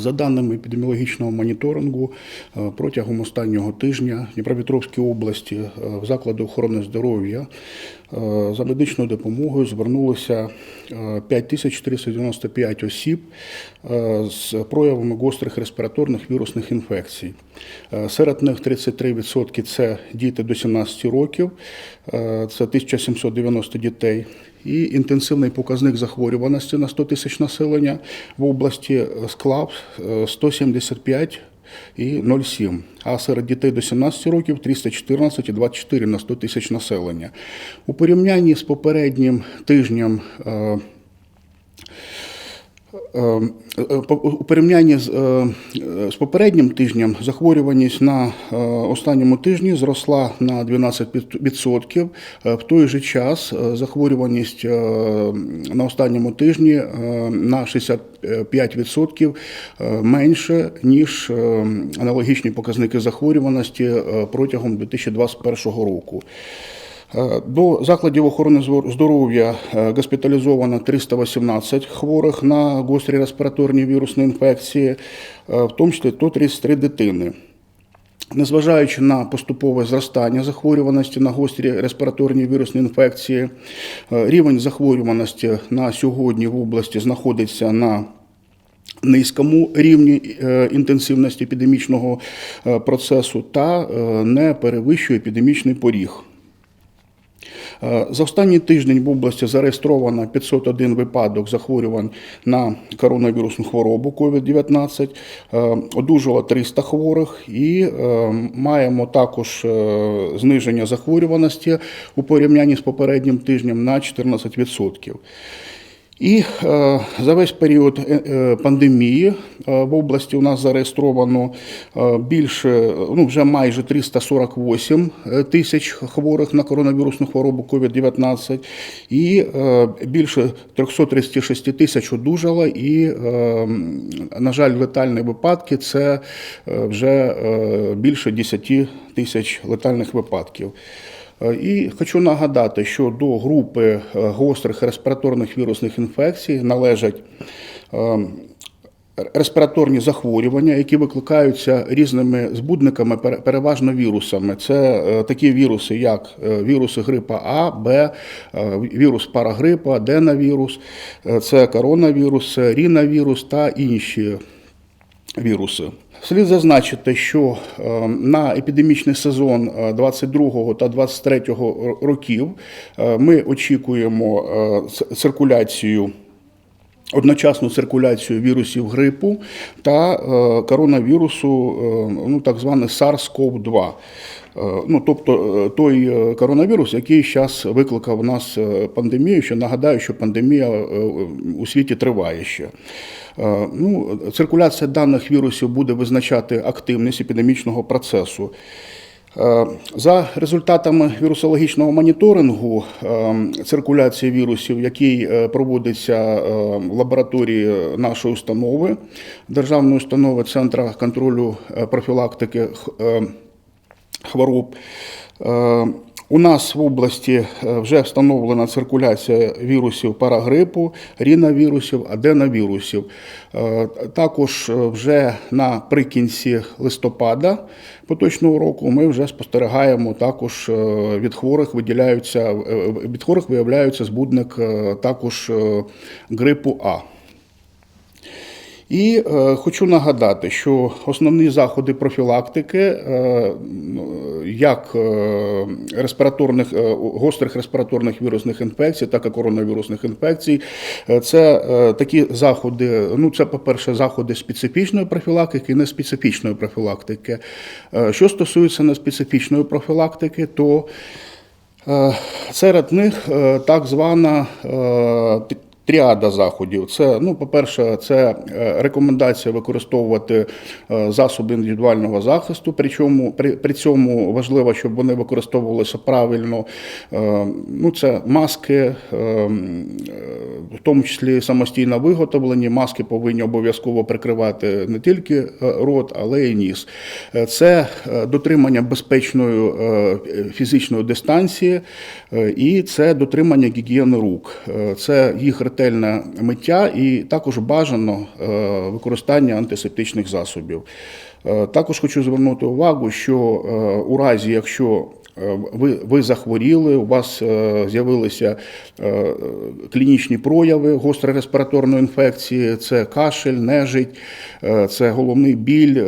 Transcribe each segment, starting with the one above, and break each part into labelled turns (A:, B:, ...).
A: За даними епідеміологічного моніторингу, е, протягом останнього тижня в Дніпропетровській області е, в заклади охорони здоров'я е, за медичною допомогою звернулося е, 5495 осіб з проявами гострих респіраторних вірусних інфекцій. Серед них 33% це діти до 17 років, це 1790 дітей. І інтенсивний показник захворюваності на 100 тисяч населення в області склав е, 175 і 0,7, а серед дітей до 17 років 314 і 24 на 100 тисяч населення. У порівнянні з попереднім тижнем е, Е, е, У порівнянні з, е, з попереднім тижнем захворюваність на е, останньому тижні зросла на 12%. Е, В той же час е, захворюваність е, на останньому тижні е, на 65% е, менше, ніж е, аналогічні показники захворюваності е, протягом 2021 року. Е, До закладів охорони здоров'я е, госпіталізовано 318 хворих на гострі респіраторні вірусні інфекції, е, в тому числі 133 дитини. Незважаючи на поступове зростання захворюваності на гострі респіраторні вірусні інфекції, рівень захворюваності на сьогодні в області знаходиться на низькому рівні інтенсивності епідемічного процесу та не перевищує епідемічний поріг. Е, За останній тиждень в області зареєстровано 501 випадок захворювань на коронавірусну хворобу COVID-19, Е, одужало 300 хворих і е, маємо також зниження захворюваності у порівнянні з попереднім тижнем на 14%. І е, за весь період е, е, пандемії в області у нас зареєстровано більше, ну вже майже 348 тисяч хворих на коронавірусну хворобу COVID-19 і більше 336 тисяч одужало. І, на жаль, летальні випадки це вже більше 10 тисяч летальних випадків. Е, І хочу нагадати, що до групи е, гострих респіраторних вірусних інфекцій належать е, респіраторні захворювання, які викликаються різними збудниками, переважно вірусами. Це такі віруси, як віруси грипа А, Б, вірус парагрипа, аденовірус, це коронавірус, ріновірус та інші віруси. Слід зазначити, що е, на епідемічний сезон е, 22 та 23 років е, ми очікуємо е, циркуляцію. Одночасну циркуляцію вірусів грипу та е, коронавірусу, е, ну так званий SARS-CoV-2. Е, Ну, тобто той коронавірус, який зараз викликав у нас пандемію, що нагадаю, що пандемія у світі триває ще. Ну, циркуляція даних вірусів буде визначати активність епідемічного процесу. Е, За результатами вірусологічного моніторингу е, циркуляції вірусів, який е, проводиться в лабораторії нашої установи, Державної установи Центру контролю профілактики хвороб. У нас в області е, вже встановлена циркуляція вірусів парагрипу, ріновірусів, аденовірусів. Е, Також е, вже наприкінці листопада поточного року ми вже спостерігаємо також від хворих виділяються від хворих виявляється збудник також грипу А. І е, хочу нагадати, що основні заходи профілактики, е, ну, як е, респіраторних, е, гострих респіраторних вірусних інфекцій, так і коронавірусних інфекцій, е, це такі заходи. Ну, це, по-перше, заходи специфічної профілактики і неспецифічної профілактики. Що стосується неспецифічної профілактики, то Серед них так звана тріада заходів. Це, ну, по-перше, це е, рекомендація використовувати е, засоби індивідуального захисту. Причому при, при цьому важливо, щоб вони використовувалися правильно. Е, Ну, це маски, в тому числі самостійно виготовлені. Маски повинні обов'язково прикривати не тільки рот, але й ніс. Це дотримання безпечної фізичної дистанції і це дотримання гігієни рук. Це їх ретельне ретельне миття і також бажано е, використання антисептичних засобів. Е, Також хочу звернути увагу, що е, у разі, якщо ви, ви захворіли, у вас з'явилися клінічні прояви гострої респіраторної інфекції, це кашель, нежить, це головний біль,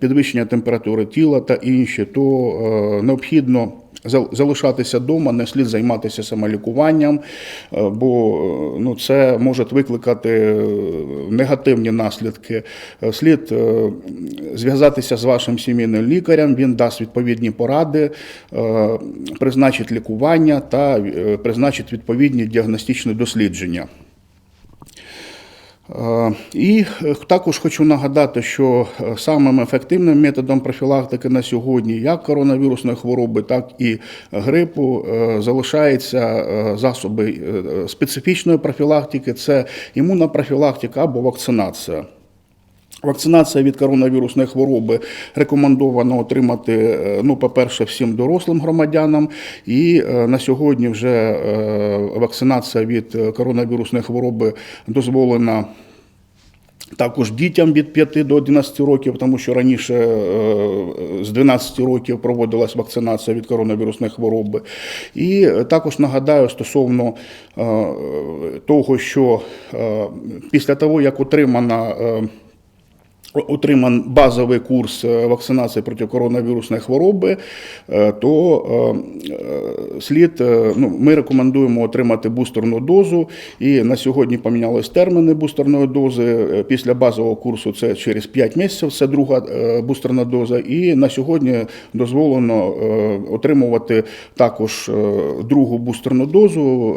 A: підвищення температури тіла та інші, то необхідно залишатися вдома, не слід займатися самолікуванням, е, бо е, ну, це може викликати е, негативні наслідки. Слід зв'язатися з вашим сімейним лікарем, він дасть відповідні поради, призначить лікування та призначить відповідні діагностичні дослідження. Е, І е, також хочу нагадати, що е, самим ефективним методом профілактики на сьогодні як коронавірусної хвороби, так і грипу залишаються засоби специфічної профілактики, це імунна профілактика або вакцинація. Вакцинація від коронавірусної хвороби рекомендовано отримати, е, ну, по-перше, всім дорослим громадянам. І е, на сьогодні вже е, вакцинація від коронавірусної хвороби дозволена. Також дітям від 5 до 11 років, тому що раніше з 12 років проводилась вакцинація від коронавірусної хвороби. І також нагадаю стосовно того, що після того, як отримана Отриман базовий курс е, вакцинації проти коронавірусної хвороби, е, то е, слід, ну, ми рекомендуємо отримати бустерну дозу. І на сьогодні помінялись терміни бустерної дози. Після базового курсу це через 5 місяців, це друга бустерна доза. І на сьогодні дозволено отримувати також другу бустерну дозу.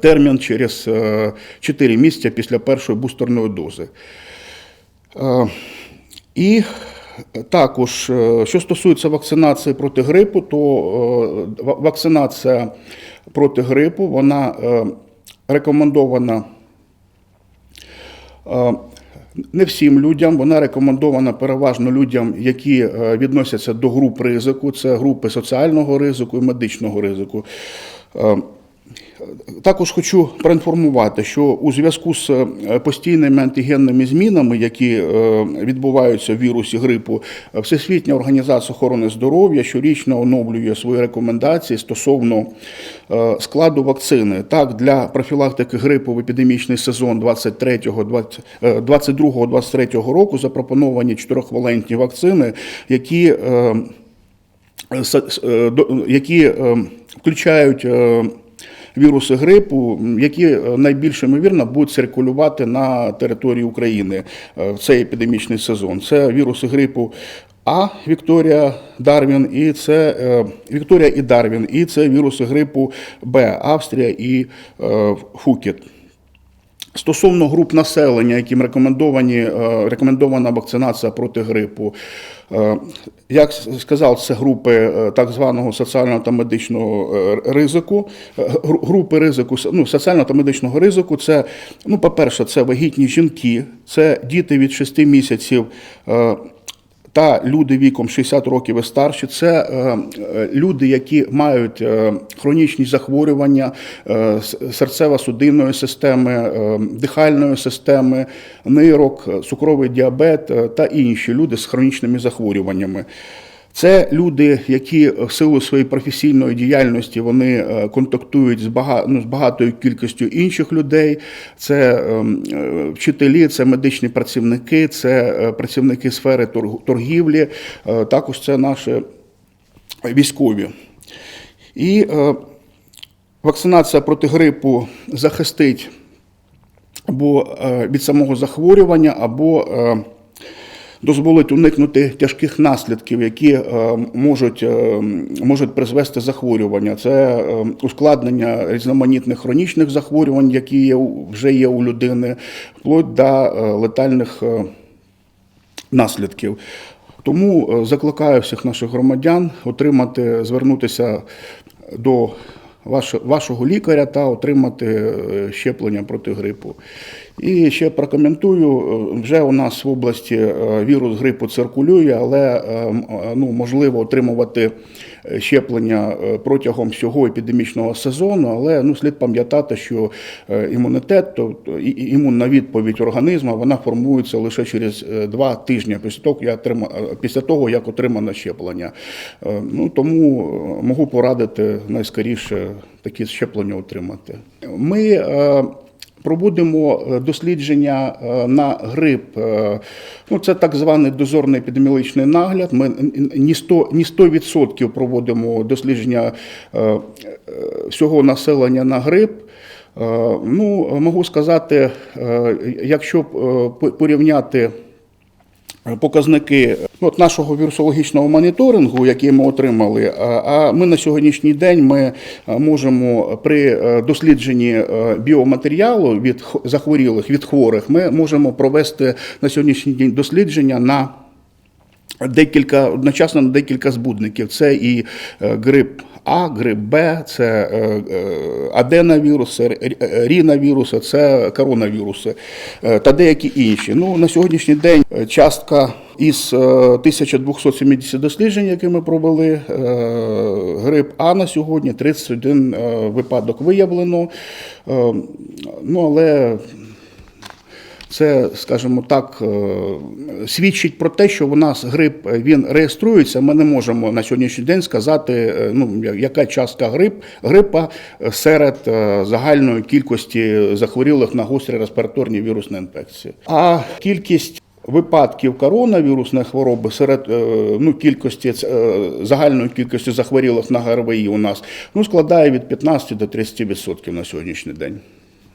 A: Термін через 4 місяці після першої бустерної дози. Е, І також, е, що стосується вакцинації проти грипу, то е, вакцинація проти грипу вона рекомендована не всім людям, вона рекомендована переважно людям, які відносяться до груп ризику, це групи соціального ризику і медичного ризику. Також хочу проінформувати, що у зв'язку з е, постійними антигенними змінами, які е, відбуваються в вірусі грипу, Всесвітня організація охорони здоров'я щорічно оновлює свої рекомендації стосовно е, складу вакцини. Так, для профілактики грипу в епідемічний сезон 22-23 року запропоновані чотирьохвалентні вакцини, які які включають віруси грипу, які е, найбільш ймовірно будуть циркулювати на території України е, в цей епідемічний сезон. Це віруси грипу. А Вікторія Дарвін і це е, Вікторія і Дарвін, і це віруси грипу Б, Австрія і Фукет. Стосовно груп населення, яким рекомендовані, е, рекомендована вакцинація проти грипу, е, як сказав, це групи е, так званого соціального та медичного ризику. Групи ризику, ну, соціального та медичного ризику це, ну, по-перше, це вагітні жінки, це діти від 6 місяців. Та люди віком 60 років і старші це е, е, люди, які мають е, хронічні захворювання серцево-судинної системи, дихальної системи, нирок, цукровий діабет та інші люди з хронічними захворюваннями. Це люди, які в силу своєї професійної діяльності вони е, контактують з бага- ну, з багатою кількістю інших людей. Це ем, е, вчителі, це медичні працівники, це е, працівники сфери торгівлі, також це наші військові. І вакцинація проти грипу захистить або від самого захворювання, або дозволить уникнути тяжких наслідків, які е, можуть, е, можуть призвести захворювання. Це е, ускладнення різноманітних хронічних захворювань, які є, вже є у людини, вплоть до летальних наслідків. Тому закликаю всіх наших громадян отримати, звернутися до вашого лікаря та отримати е, щеплення проти грипу. І ще прокоментую, е, вже у нас в області е, вірус грипу циркулює, але ну, можливо отримувати щеплення е, протягом всього епідемічного сезону, але ну, слід пам'ятати, що е, імунітет, і імунна відповідь організму, вона формується лише через е, два тижні після того, як е, після того, як отримано щеплення. Е, Ну, тому е, можу порадити найскоріше такі щеплення отримати. Ми е, Проводимо е, дослідження е, на грип. Е, Ну, це так званий дозорний епідеміологічний нагляд. Ми не 100%, не 100% проводимо дослідження всього населення на грип. Ну, можу сказати, якщо порівняти показники ну, от нашого вірусологічного моніторингу, який ми отримали. а- А ми на сьогоднішній день ми е, можемо при е, дослідженні е, біоматеріалу від захворілих від хворих, ми можемо провести на сьогоднішній день дослідження на Декілька одночасно на декілька збудників. Це і е, грип А, грип Б, це е, е, аденовіруси, ріновіруси, це коронавіруси е, та деякі інші. Ну, на сьогоднішній день частка із е, 1270 досліджень, які ми провели, грип А на сьогодні 31 е, випадок виявлено. Ну, але це, скажімо так, е, свідчить про те, що у нас грип е, він реєструється. Ми не можемо на сьогоднішній день сказати, е, ну яка частка грип, грипа серед загальної кількості захворілих на гострі респіраторні вірусні інфекції. А кількість Випадків коронавірусної хвороби серед ну, кількості загальної кількості захворілих на ГРВІ у нас ну, складає від 15 до 30% на сьогоднішній день.